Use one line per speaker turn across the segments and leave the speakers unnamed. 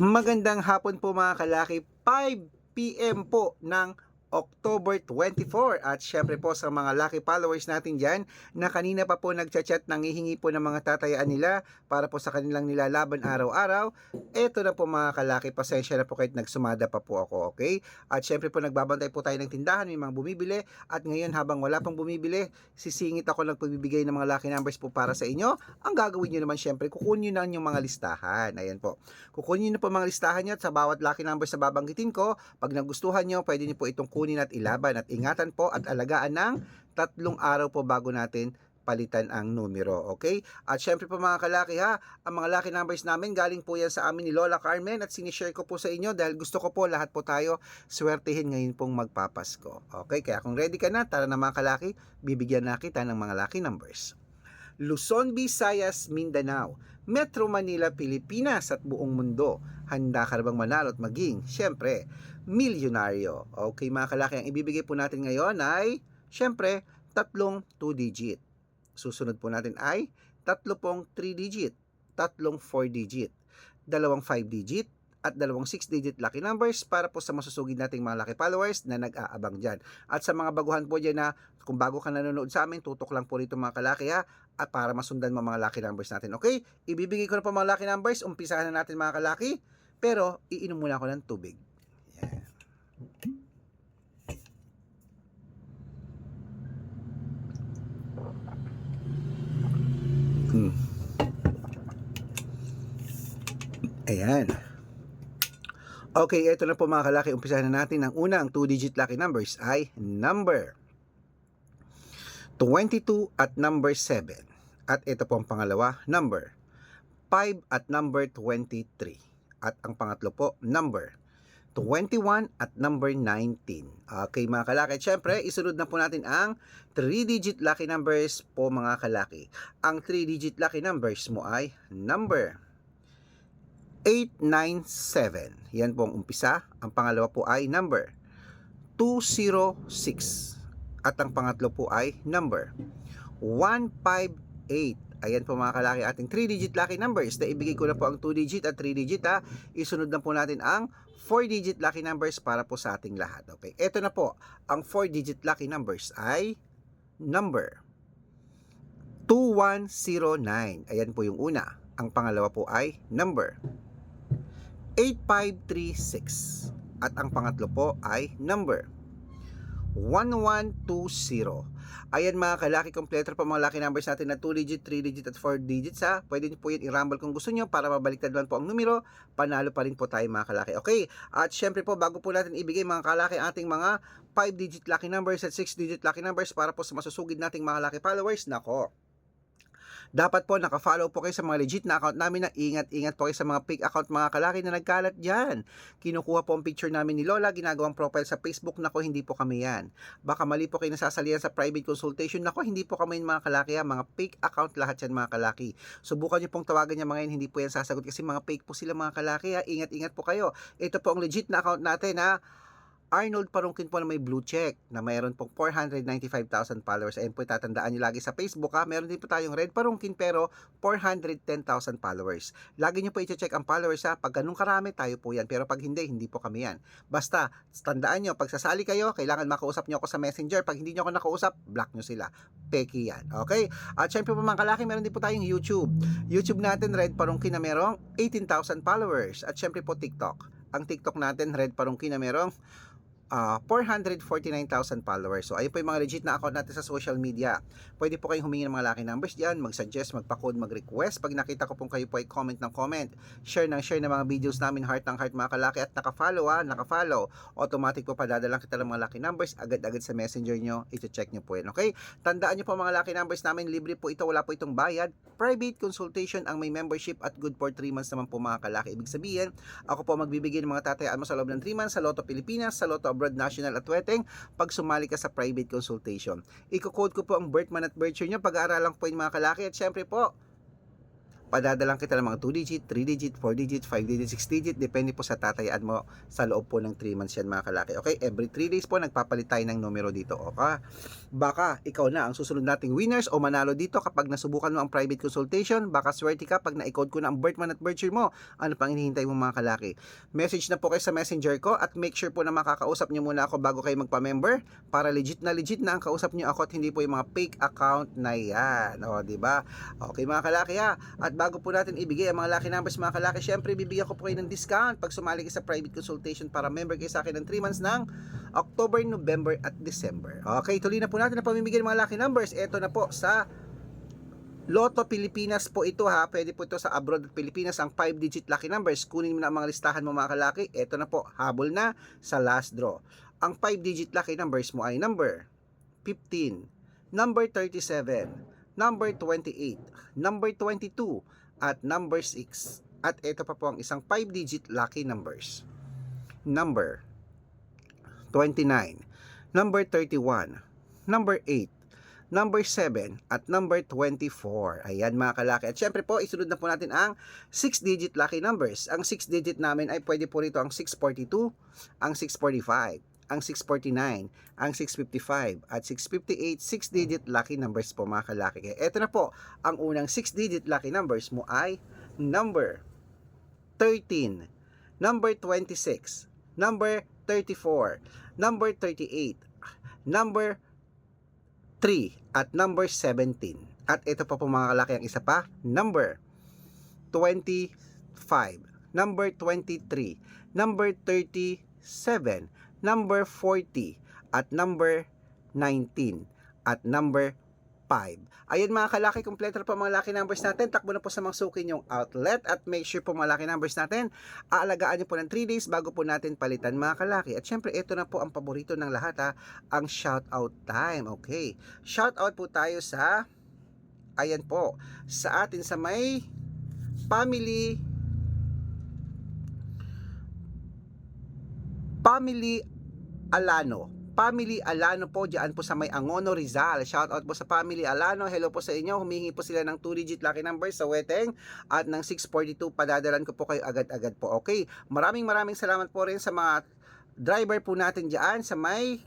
Magandang hapon po mga kalaki. 5 p.m. po ng October 24 at syempre po sa mga lucky followers natin dyan na kanina pa po nagchat-chat nangihingi po ng mga tatayaan nila para po sa kanilang nilalaban araw-araw. Eto na po mga kalaki pasensya na po kahit nagsumada pa po ako okay? At syempre po nagbabantay po tayo ng tindahan may mga bumibili. At ngayon habang wala pang bumibili sisingit ako ng pagbibigay ng mga lucky numbers po para sa inyo. Ang gagawin nyo naman syempre kukunin nyo na yung mga listahan. Ayan po. Kukunin nyo na po mga listahan nyo at sa bawat lucky numbers na babanggitin ko pag nagustuhan nyo pwede nyo po itong kunin at ilaban at ingatan po at alagaan ng tatlong araw po bago natin palitan ang numero, okay? At syempre po mga kalaki ha, ang mga lucky numbers namin galing po yan sa amin ni Lola Carmen at sinishare ko po sa inyo dahil gusto ko po lahat po tayo swertihin ngayon pong magpapasko. Okay, kaya kung ready ka na, tara na mga kalaki, bibigyan na kita ng mga lucky numbers. Luzon, Visayas, Mindanao, Metro Manila, Pilipinas at buong mundo. Handa ka na bang manalo at maging, syempre, milyonaryo. Okay mga kalaki, ang ibibigay po natin ngayon ay, syempre, tatlong 2-digit. Susunod po natin ay, tatlo pong 3-digit, tatlong 4-digit, dalawang 5-digit, at dalawang 6-digit lucky numbers para po sa masusugid nating mga lucky followers na nag-aabang dyan. At sa mga baguhan po dyan na kung bago ka nanonood sa amin, tutok lang po rito mga kalaki ha at para masundan mo mga lucky numbers natin. Okay? Ibibigay ko na po mga lucky numbers. Umpisahan na natin mga kalaki. Pero iinom muna ako ng tubig. Yan. Hmm. Ayan. Okay, ito na po mga kalaki. Umpisahan na natin. Ang unang 2-digit lucky numbers ay number 22 at number 7. At ito po ang pangalawa, number 5 at number 23. At ang pangatlo po, number 21 at number 19. Okay mga kalaki. Syempre, isunod na po natin ang 3-digit lucky numbers po mga kalaki. Ang 3-digit lucky numbers mo ay number 897. Yan po ang umpisa. Ang pangalawa po ay number 206. At ang pangatlo po ay number 158. Ayan po mga kalaki ating 3-digit lucky numbers. Na ibigay ko na po ang 2-digit at 3-digit ha. Isunod na po natin ang 4-digit lucky numbers para po sa ating lahat. Okay, ito na po. Ang 4-digit lucky numbers ay number 2109. Ayan po yung una. Ang pangalawa po ay number 8536. At ang pangatlo po ay number 1120. Ayan mga kalaki, kompleto po mga lucky numbers natin na 2 digit, 3 digit at 4 digits ha. Pwede nyo po yan i-rumble kung gusto nyo para mabaliktad lang po ang numero. Panalo pa rin po tayo mga kalaki. Okay, at syempre po bago po natin ibigay mga kalaki ating mga 5 digit lucky numbers at 6 digit lucky numbers para po sa masusugid nating mga lucky followers. Nako, dapat po naka-follow po kayo sa mga legit na account namin na ingat-ingat po kayo sa mga fake account mga kalaki na nagkalat dyan. Kinukuha po ang picture namin ni Lola, ginagawang profile sa Facebook, nako hindi po kami yan. Baka mali po kayo nasasalihan sa private consultation, nako hindi po kami mga kalaki ha, mga fake account lahat yan mga kalaki. Subukan nyo pong tawagan niya mga yan, hindi po yan sasagot kasi mga fake po sila mga kalaki ha, ingat-ingat po kayo. Ito po ang legit na account natin ha, Arnold Parungkin po na may blue check na mayroon pong 495,000 followers. Ayun po tatandaan nyo lagi sa Facebook ha. Meron din po tayong Red Parungkin pero 410,000 followers. Lagi nyo po i-check ang followers ha. Pag ganun karami tayo po yan. Pero pag hindi, hindi po kami yan. Basta, tandaan nyo, pag sasali kayo, kailangan makausap nyo ako sa messenger. Pag hindi nyo ako nakausap, block nyo sila. Peki yan. Okay? At syempre po mga kalaki, meron din po tayong YouTube. YouTube natin, Red Parungkin na merong 18,000 followers. At syempre po TikTok. Ang TikTok natin, Red Parungkin na merong uh, 449,000 followers. So, ayun po yung mga legit na account natin sa social media. Pwede po kayong humingi ng mga lucky numbers diyan, mag-suggest, magpa-code, mag-request. Pag nakita ko pong kayo po ay comment ng comment, share ng share ng mga videos namin, heart ng heart mga kalaki at naka-follow ha, naka-follow. Automatic po padadalang kita ng mga lucky numbers agad-agad sa messenger nyo. Ito-check nyo po yan, okay? Tandaan nyo po mga lucky numbers namin, libre po ito, wala po itong bayad. Private consultation ang may membership at good for 3 months naman po mga kalaki. Ibig sabihin, ako po magbibigay ng mga tatayaan mo sa loob ng 3 months sa Lotto Pilipinas, sa Lotto Abroad National at Weteng pag sumali ka sa private consultation. Iko-code ko po ang birth month at birth year nyo, pag-aaralan ko po yung mga kalaki at syempre po, padadalang kita ng mga 2 digit, 3 digit, 4 digit, 5 digit, 6 digit, depende po sa tatayaan mo sa loob po ng 3 months yan mga kalaki. Okay, every 3 days po nagpapalit tayo ng numero dito. Okay, baka ikaw na ang susunod nating winners o manalo dito kapag nasubukan mo ang private consultation, baka swerte ka pag na-code ko na ang birth month at birth year mo. Ano pang hinihintay mo mga kalaki? Message na po kayo sa messenger ko at make sure po na makakausap nyo muna ako bago kayo magpa-member para legit na legit na ang kausap nyo ako at hindi po yung mga fake account na yan. O, di ba? Okay mga kalaki ha. At bago po natin ibigay ang mga lucky numbers mga kalaki, syempre bibigyan ko po kayo ng discount pag sumali kayo sa private consultation para member kayo sa akin ng 3 months ng October, November at December. Okay, tuloy na po natin ang pamimigay ng mga lucky numbers. Ito na po sa Lotto Pilipinas po ito ha. Pwede po ito sa abroad at Pilipinas ang 5 digit lucky numbers. Kunin mo na ang mga listahan mo mga kalaki. Ito na po, habol na sa last draw. Ang 5 digit lucky numbers mo ay number 15, number 37, number 28, number 22, at number 6. At ito pa po ang isang 5 digit lucky numbers. Number 29, number 31, number 8, number 7 at number 24. Ayan mga kalaki. At syempre po, isunod na po natin ang 6-digit lucky numbers. Ang 6-digit namin ay pwede po rito ang 642, ang 645, ang 649, ang 655, at 658, 6-digit lucky numbers po mga kalaki. Kaya eto na po, ang unang 6-digit lucky numbers mo ay number 13, number 26, number 34, number 38, number 3 at number 17. At ito pa po mga kalaki ang isa pa, number 25, number 23, number 37, number 40, at number 19, at number 5. Ayan mga kalaki, kompleto na po mga lucky numbers natin. Takbo na po sa mga suki yung outlet at make sure po mga lucky numbers natin. Aalagaan nyo po ng 3 days bago po natin palitan mga kalaki. At syempre, ito na po ang paborito ng lahat ha, ang shout out time. Okay, shout out po tayo sa, ayan po, sa atin sa may family family Alano. Family Alano po, diyan po sa may Angono Rizal. Shout out po sa Family Alano. Hello po sa inyo. Humingi po sila ng 2-digit lucky numbers sa Weteng at ng 642. Padadalan ko po kayo agad-agad po. Okay. Maraming maraming salamat po rin sa mga driver po natin diyan sa may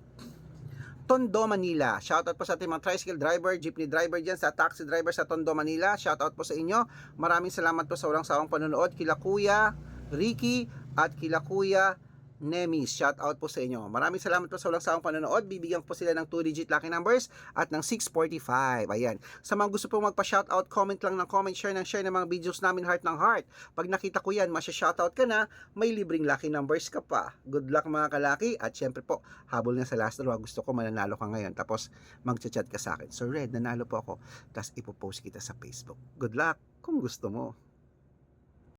Tondo, Manila. Shoutout po sa ating mga tricycle driver, jeepney driver dyan, sa taxi driver sa Tondo, Manila. Shoutout po sa inyo. Maraming salamat po sa walang sawang panonood. Kila Kuya Ricky at kila Kuya Nemis. Shout out po sa inyo. Maraming salamat po sa walang sawang panonood. Bibigyan po sila ng 2-digit lucky numbers at ng 645. Ayan. Sa mga gusto pong magpa-shout out, comment lang ng comment, share ng share ng mga videos namin heart ng heart. Pag nakita ko yan, masya-shout out ka na, may libreng lucky numbers ka pa. Good luck mga kalaki. At syempre po, habol na sa last draw. Gusto ko mananalo ka ngayon. Tapos magchat-chat ka sa akin. So Red, nanalo po ako. Tapos ipopost kita sa Facebook. Good luck kung gusto mo.